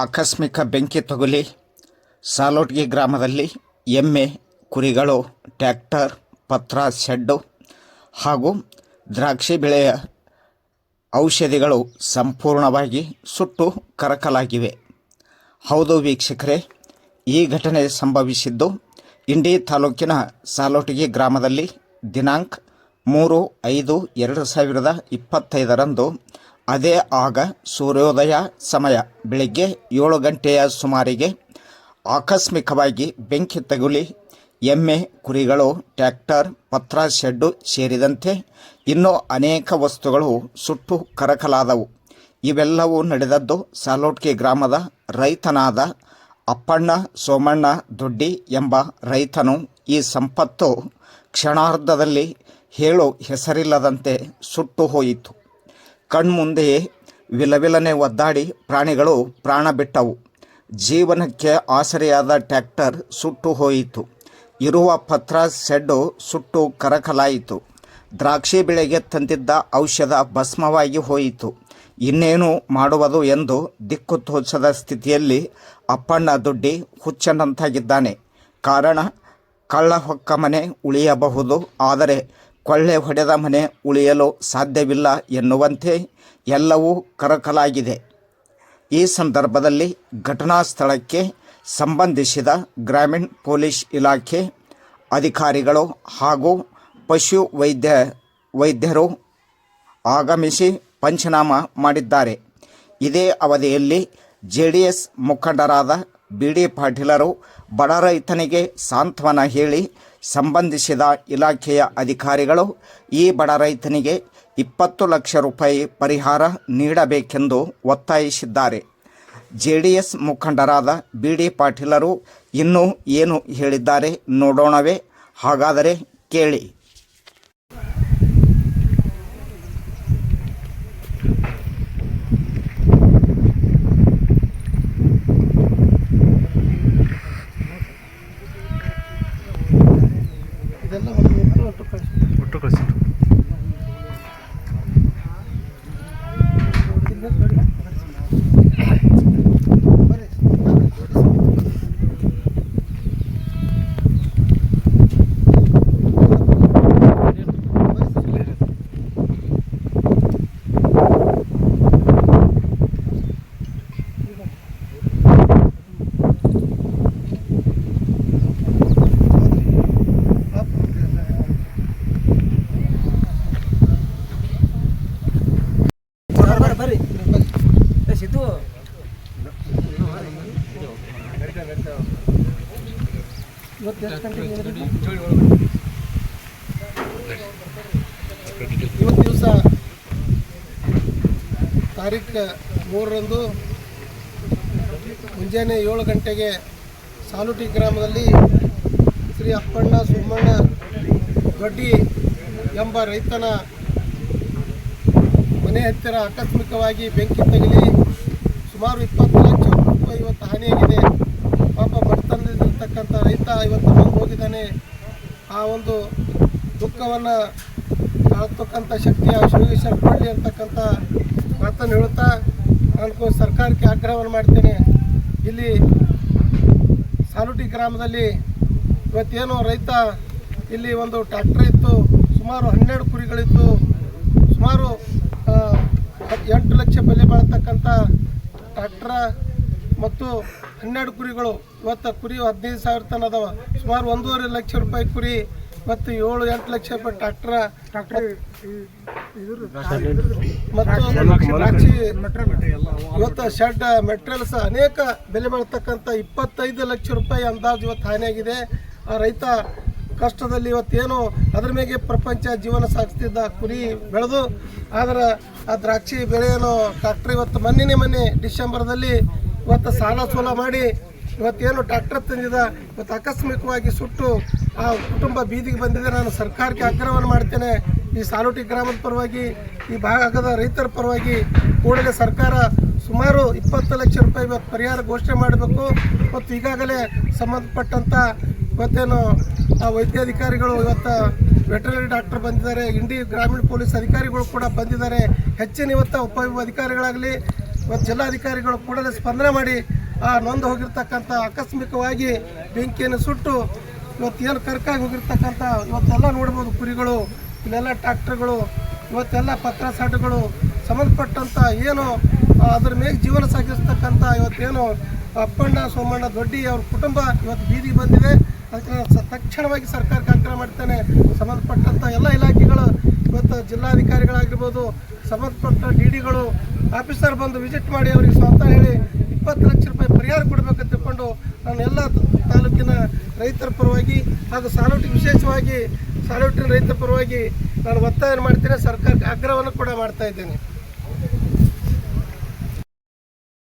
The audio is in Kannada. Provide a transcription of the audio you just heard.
ಆಕಸ್ಮಿಕ ಬೆಂಕಿ ತಗುಲಿ ಸಾಲೋಟ್ಗಿ ಗ್ರಾಮದಲ್ಲಿ ಎಮ್ಮೆ, ಕುರಿಗಳು, ಟ್ಯಾಕ್ಟರ್, ಪತ್ರ, ಶೆಡ್ಡು ಹಾಗೂ ದ್ರಾಕ್ಷಿ ಬೆಳೆಯ ಔಷಧಿಗಳು ಸಂಪೂರ್ಣವಾಗಿ ಸುಟ್ಟು ಕರಕಲಾಗಿವೆ. ಹೌದು ವೀಕ್ಷಕರೇ, ಈ ಘಟನೆ ಸಂಭವಿಸಿದ್ದು ಇಂಡಿ ತಾಲೂಕಿನ ಸಾಲೋಟಗಿ ಗ್ರಾಮದಲ್ಲಿ ದಿನಾಂಕ ಮೂರು ಐದು ಎರಡು ಸಾವಿರದ ಇಪ್ಪತ್ತೈದರಂದು ಅದೇ ಆಗ ಸೂರ್ಯೋದಯ ಸಮಯ ಬೆಳಿಗ್ಗೆ ಏಳು ಗಂಟೆಯ ಸುಮಾರಿಗೆ. ಆಕಸ್ಮಿಕವಾಗಿ ಬೆಂಕಿ ತಗುಲಿ, ಎಮ್ಮೆ, ಕುರಿಗಳು, ಟ್ರ್ಯಾಕ್ಟರ್, ಪತ್ರ, ಶೆಡ್ಡು ಸೇರಿದಂತೆ ಇನ್ನೂ ಅನೇಕ ವಸ್ತುಗಳು ಸುಟ್ಟು ಕರಕಲಾದವು. ಇವೆಲ್ಲವೂ ನಡೆದದ್ದು ಸಾಲೋಟ್ಕಿ ಗ್ರಾಮದ ರೈತನಾದ ಅಪ್ಪಣ್ಣ ಸೋಮಣ್ಣ ದೊಡ್ಡಿ ಎಂಬ ರೈತನು ಈ ಸಂಪತ್ತು ಕ್ಷಣಾರ್ಧದಲ್ಲಿ ಹೇಳು ಹೆಸರಿಲ್ಲದಂತೆ ಸುಟ್ಟು ಹೋಯಿತು. ಕಣ್ಮುಂದೆಯೇ ವಿಲವಿಲನೆ ಒದ್ದಾಡಿ ಪ್ರಾಣಿಗಳು ಪ್ರಾಣ ಬಿಟ್ಟವು. ಜೀವನಕ್ಕೆ ಆಸರೆಯಾದ ಟ್ಯಾಕ್ಟರ್ ಸುಟ್ಟು ಹೋಯಿತು. ಇರುವ ಪತ್ರ ಸೆಡ್ಡು ಸುಟ್ಟು ಕರಕಲಾಯಿತು. ದ್ರಾಕ್ಷಿ ಬೆಳೆಗೆ ತಂದಿದ್ದ ಔಷಧ ಭಸ್ಮವಾಗಿ ಹೋಯಿತು. ಇನ್ನೇನು ಮಾಡುವುದು ಎಂದು ದಿಕ್ಕು ತೋಚದ ಸ್ಥಿತಿಯಲ್ಲಿ ಅಪ್ಪಣ್ಣ ದುಡ್ಡಿ ಹುಚ್ಚನಂತಾಗಿದ್ದಾನೆ. ಕಾರಣ ಕಳ್ಳ ಹೊಕ್ಕ ಮನೆ ಉಳಿಯಬಹುದು, ಆದರೆ ಕೊಳ್ಳೆ ಹೊಡೆದ ಮನೆ ಉಳಿಯಲು ಸಾಧ್ಯವಿಲ್ಲ ಎನ್ನುವಂತೆ ಎಲ್ಲವೂ ಕರಕಲಾಗಿದೆ. ಈ ಸಂದರ್ಭದಲ್ಲಿ ಘಟನಾ ಸ್ಥಳಕ್ಕೆ ಸಂಬಂಧಿಸಿದ ಗ್ರಾಮೀಣ ಪೊಲೀಸ್ ಇಲಾಖೆ ಅಧಿಕಾರಿಗಳು ಹಾಗೂ ಪಶು ವೈದ್ಯ, ವೈದ್ಯರು ಆಗಮಿಸಿ ಪಂಚನಾಮ ಮಾಡಿದ್ದಾರೆ. ಇದೇ ಅವಧಿಯಲ್ಲಿ ಜೆ ಡಿ ಎಸ್ ಮುಖಂಡರಾದ ಬಿ ಡಿ ಪಾಟೀಲರು ಬಡ ರೈತನಿಗೆ ಸಾಂತ್ವನ ಹೇಳಿ ಸಂಬಂಧಿಸಿದ ಇಲಾಖೆಯ ಅಧಿಕಾರಿಗಳು ಈ ಬಡ ರೈತನಿಗೆ ಇಪ್ಪತ್ತು ಲಕ್ಷ ರೂಪಾಯಿ ಪರಿಹಾರ ನೀಡಬೇಕೆಂದು ಒತ್ತಾಯಿಸಿದ್ದಾರೆ. ಜೆ ಡಿ ಎಸ್ ಮುಖಂಡರಾದ ಬಿ ಡಿ ಪಾಟೀಲರು ಇನ್ನೂ ಏನು ಹೇಳಿದ್ದಾರೆ ನೋಡೋಣವೇ. ಹಾಗಾದರೆ ಕೇಳಿ. ಇದೆಲ್ಲ ಒಂದು ಒಟ್ಟು ಒಟ್ಟು ಕಳಿಸಿ ಒಟ್ಟು ಕಳಿಸಿದ್ರು ಇವತ್ತು ಎಷ್ಟು ಗಂಟೆಗೆ? ಇವತ್ತು ದಿವಸ ತಾರೀಕು ಮೂರರಂದು ಮುಂಜಾನೆ ಏಳು ಗಂಟೆಗೆ ಸಾಲುಟಿ ಗ್ರಾಮದಲ್ಲಿ ಶ್ರೀ ಅಪ್ಪಣ್ಣ ಸುಮ್ಮಣ್ಣ ದೊಡ್ಡಿ ಎಂಬ ರೈತನ ಮನೆ ಹತ್ತಿರ ಆಕಸ್ಮಿಕವಾಗಿ ಬೆಂಕಿ ತಗಲಿ ಸುಮಾರು ಇಪ್ಪತ್ತು ಲಕ್ಷ ರೂಪಾಯಿ ಇವತ್ತು ಹಾನಿಯಾಗಿದೆ ಬಡತನದಲ್ಲಿರ್ತಕ್ಕಂಥ ರೈತ ಇವತ್ತು ಹೋಗಿದ್ದಾನೆ ಆ ಒಂದು ದುಃಖವನ್ನು ತಾಳ್ತಕ್ಕಂಥ ಶಕ್ತಿ, ಆ ಕೊಡಲಿ ಅಂತಕ್ಕಂಥ ಮಾತನ್ನು ಹೇಳುತ್ತಾ, ನಾನು ಸರ್ಕಾರಕ್ಕೆ ಆಗ್ರಹವನ್ನು ಮಾಡ್ತೇನೆ. ಇಲ್ಲಿ ಸಾಲುಟಿ ಗ್ರಾಮದಲ್ಲಿ ಇವತ್ತೇನು ರೈತ ಇಲ್ಲಿ ಒಂದು ಟ್ರ್ಯಾಕ್ಟರ್ ಇತ್ತು, ಸುಮಾರು ಹನ್ನೆರಡು ಕುರಿಗಳಿತ್ತು, ಸುಮಾರು ಎಂಟು ಲಕ್ಷ ಬೆಲೆ ಬಾಳ್ತಕ್ಕಂಥ ಟ್ರ್ಯಾಕ್ಟ್ರ ಮತ್ತು ಹನ್ನೆರಡು ಕುರಿಗಳು ಇವತ್ತು ಕುರಿ ಹದಿನೈದು ಸಾವಿರ ತನ ಅದಾವ. ಸುಮಾರು ಒಂದೂವರೆ ಲಕ್ಷ ರೂಪಾಯಿ ಕುರಿ ಮತ್ತು ಏಳು ಎಂಟು ಲಕ್ಷ ರೂಪಾಯಿ ಟ್ರ್ಯಾಕ್ಟ್ರ. ಮತ್ತು ದ್ರಾಕ್ಷಿ ಇವತ್ತು ಶೆಡ್ ಮೆಟೀರಿಯಲ್ಸ್ ಅನೇಕ ಬೆಲೆ ಬಾಳ್ತಕ್ಕಂಥ ಇಪ್ಪತ್ತೈದು ಲಕ್ಷ ರೂಪಾಯಿ ಅಂದಾಜು ಇವತ್ತು ಹಾನಿಯಾಗಿದೆ. ಆ ರೈತ ಕಷ್ಟದಲ್ಲಿ ಇವತ್ತೇನು ಅದ್ರ ಮೇಲೆ ಪ್ರಪಂಚ ಜೀವನ ಸಾಗಿಸ್ತಿದ್ದ ಕುರಿ ಬೆಳೆದು ಆದ್ರೆ ಆ ದ್ರಾಕ್ಷಿ ಬೆಳೆಯನ್ನು ಟ್ರಾಕ್ಟರ್ ಇವತ್ತು ಮೊನ್ನೆನೇ ಮೊನ್ನೆ ಡಿಸೆಂಬರ್ದಲ್ಲಿ ಇವತ್ತು ಸಾಲ ಸೋಲ ಮಾಡಿ ಇವತ್ತೇನು ಟ್ರ್ಯಾಕ್ಟರ್ ತಂದಿದ, ಇವತ್ತು ಆಕಸ್ಮಿಕವಾಗಿ ಸುಟ್ಟು ಆ ಕುಟುಂಬ ಬೀದಿಗೆ ಬಂದಿದೆ. ನಾನು ಸರ್ಕಾರಕ್ಕೆ ಆಗ್ರಹವನ್ನು ಮಾಡ್ತೇನೆ. ಈ ಸಾಲುಟಿ ಗ್ರಾಮದ ಪರವಾಗಿ, ಈ ಭಾಗದ ರೈತರ ಪರವಾಗಿ ಕೂಡಲೇ ಸರ್ಕಾರ ಸುಮಾರು ಇಪ್ಪತ್ತು ಲಕ್ಷ ರೂಪಾಯಿ ಇವತ್ತು ಪರಿಹಾರ ಘೋಷಣೆ ಮಾಡಬೇಕು. ಮತ್ತು ಈಗಾಗಲೇ ಸಂಬಂಧಪಟ್ಟಂಥ ಇವತ್ತೇನು ಆ ವೈದ್ಯಾಧಿಕಾರಿಗಳು, ಇವತ್ತು ವೆಟರ್ನರಿ ಡಾಕ್ಟರ್ ಬಂದಿದ್ದಾರೆ. ಇಂಡಿ ಗ್ರಾಮೀಣ ಪೊಲೀಸ್ ಅಧಿಕಾರಿಗಳು ಕೂಡ ಬಂದಿದ್ದಾರೆ. ಹೆಚ್ಚಿನ ಇವತ್ತು ಉಪ ಅಧಿಕಾರಿಗಳಾಗಲಿ ಇವತ್ತು ಜಿಲ್ಲಾಧಿಕಾರಿಗಳು ಕೂಡಲೇ ಸ್ಪಂದನೆ ಮಾಡಿ ಆ ನೊಂದು ಹೋಗಿರ್ತಕ್ಕಂಥ ಆಕಸ್ಮಿಕವಾಗಿ ಬೆಂಕಿಯನ್ನು ಸುಟ್ಟು ಇವತ್ತು ಕರ್ಕಾಗಿ ಹೋಗಿರ್ತಕ್ಕಂಥ ಇವತ್ತೆಲ್ಲ ನೋಡ್ಬೋದು ಕುರಿಗಳು, ಇಲ್ಲೆಲ್ಲ ಟ್ರ್ಯಾಕ್ಟರ್ಗಳು, ಇವತ್ತೆಲ್ಲ ಪತ್ರ ಸಾಟುಗಳು ಸಂಬಂಧಪಟ್ಟಂಥ ಏನು ಅದ್ರ ಮೇಲೆ ಜೀವನ ಸಾಗಿಸ್ತಕ್ಕಂಥ ಇವತ್ತೇನು ಅಪ್ಪಣ್ಣ, ಸೋಮಣ್ಣ, ದೊಡ್ಡಿ ಅವ್ರ ಕುಟುಂಬ ಇವತ್ತು ಬೀದಿಗೆ ಬಂದಿದೆ ಅದಕ್ಕೆ ತಕ್ಷಣವಾಗಿ ಸರ್ಕಾರಕ್ಕೆ ಆಗ್ರಹ ಮಾಡ್ತೇನೆ. ಸಂಬಂಧಪಟ್ಟಂಥ ಎಲ್ಲ ಇಲಾಖೆಗಳು ಇವತ್ತು ಜಿಲ್ಲಾಧಿಕಾರಿಗಳಾಗಿರ್ಬೋದು ಸಂಬಂಧಪಟ್ಟ ಡಿ ಡಿಗಳು ಆಫೀಸರ್ ಬಂದು ವಿಸಿಟ್ ಮಾಡಿ ಅವರಿಗೆ ಸ್ವಂತ ಹೇಳಿ ಇಪ್ಪತ್ತು ಲಕ್ಷ ರೂಪಾಯಿ ಪರಿಹಾರ ಕೊಡಬೇಕಂತ ತಿಳ್ಕೊಂಡು ನಾನು ಎಲ್ಲ ತಾಲೂಕಿನ ರೈತರ ಪರವಾಗಿ ಹಾಗೂ ಸಾಲೋಟಿ ವಿಶೇಷವಾಗಿ ಸಾಲೋಟಿನ ರೈತರ ಪರವಾಗಿ ನಾನು ಒತ್ತಾಯ ಮಾಡ್ತೀನಿ. ಸರ್ಕಾರಕ್ಕೆ ಆಗ್ರಹವನ್ನು ಕೂಡ ಮಾಡ್ತಾ ಇದ್ದೇನೆ.